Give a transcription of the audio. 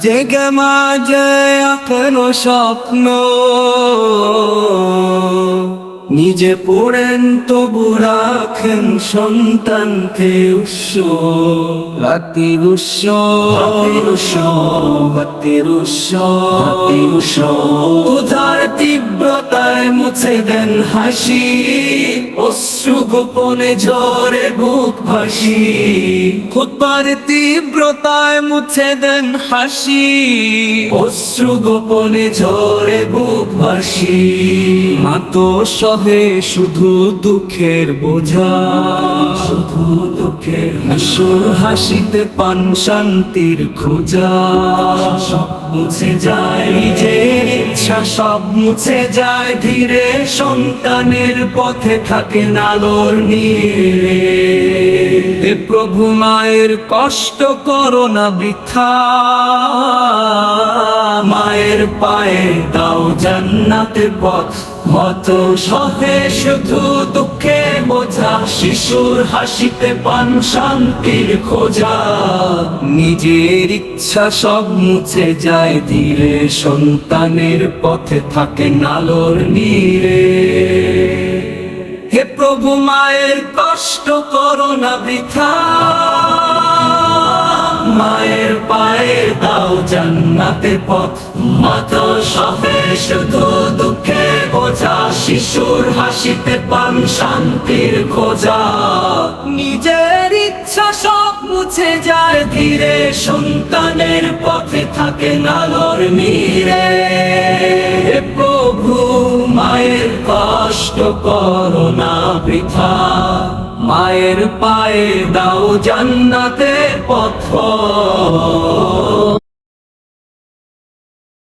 জেগে মাঝে এখনও স্বপ্ন। নিজে পড়েন তবু রাখেন সন্তানকে উৎস। রাতির উৎস উৎস রাতির উৎস উৎস উদার তীব্রতায় মুছে দেন হাসি। অশ্রু গোপনে ঝরে বুক ভাসি। খুদবার তীব্রতায় মুছে দেন হাসি। অশ্রু গোপনে ঝরে বুক ভাসি। মা তো সহে শুধু দুঃখের বোঝা। শুধু দুঃখের হাসিতে পান শান্তির খোঁজা। মুছে যায় নিজের ইচ্ছা, সব মুছে যায় ধীরে। সন্তানের পথে থাকে নালোর হে প্রভু মায়ের কষ্ট করো না বৃথা। মায়ের পায়ে দাও জান্নাতের পথ। মত সহে শুধু দুঃখে বোঝা, শিশুর হাসিতে পান শান্তির খোঁজা। নিজের ইচ্ছা সব মুছে যায় ধীরে, সন্তানের পথে থাকে নালোর নীরে। হে প্রভু, মায়ের কষ্ট করো না বৃথা। মায়ের পায়ে দাও জান্নাতের পথ। মত সবে শুধু দুঃখে বোঝা, শিশুর হাসিতে পান শান্তির খোঁজা। নিজের ইচ্ছা সব মুছে যায় ধীরে, সন্তানের পথে থাকে নালোর হে প্রভু, মায়ের কষ্ট করো না বৃথা। মায়ের পায়ে দাও জান্নাতের পথ।